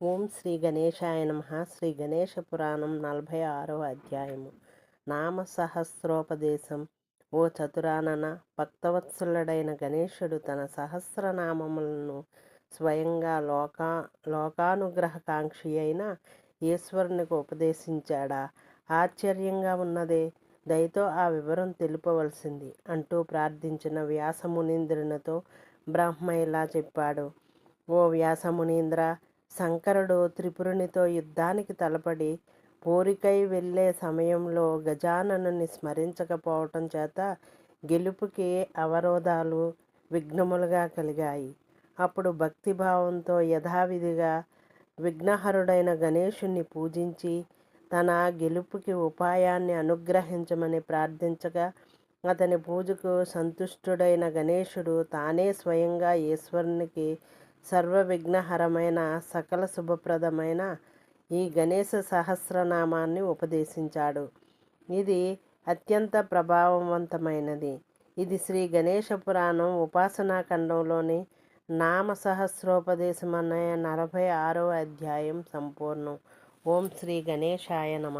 ఓం శ్రీ గణేశాయ నమ. శ్రీ గణేశ పురాణం నలభై ఆరో అధ్యాయము. నామ సహస్రోపదేశం ఓ చతురానన భక్తవత్సలుడైన గణేశుడు తన సహస్రనామములను స్వయంగా లోకా లోకానుగ్రహకాంక్షి అయిన ఈశ్వరునికి ఉపదేశించాడా? ఆశ్చర్యంగా ఉన్నదే. దయతో ఆ వివరం తెలుపవలసింది అంటూ ప్రార్థించిన వ్యాసమునీంద్రునితో బ్రహ్మ ఇలా చెప్పాడు. ఓ వ్యాసమునీంద్ర శంకరుడు త్రిపురునితో యుద్ధానికి తలపడి పోరికై వెళ్ళే సమయంలో గజాననుని స్మరించకపోవటం చేత గెలుపుకి అవరోధాలు విఘ్నములుగా కలిగాయి. అప్పుడు భక్తిభావంతో యథావిధిగా విఘ్నహరుడైన గణేషుణ్ణి పూజించి తన గెలుపుకి ఉపాయాన్ని అనుగ్రహించమని ప్రార్థించగా అతని పూజకు సంతుష్టుడైన గణేశుడు తానే స్వయంగా ఈశ్వరునికి సర్వ విఘ్నహరమైన సకల శుభప్రదమైన ఈ గణేశ సహస్రనామాన్ని ఉపదేశించాడు. ఇది అత్యంత ప్రభావవంతమైనది. ఇది శ్రీ గణేష పురాణం ఉపాసనా ఖండంలోని నామ సహస్రోపదేశం అనే నలభై ఆరో అధ్యాయం సంపూర్ణం. ఓం శ్రీ గణేశాయ నమ.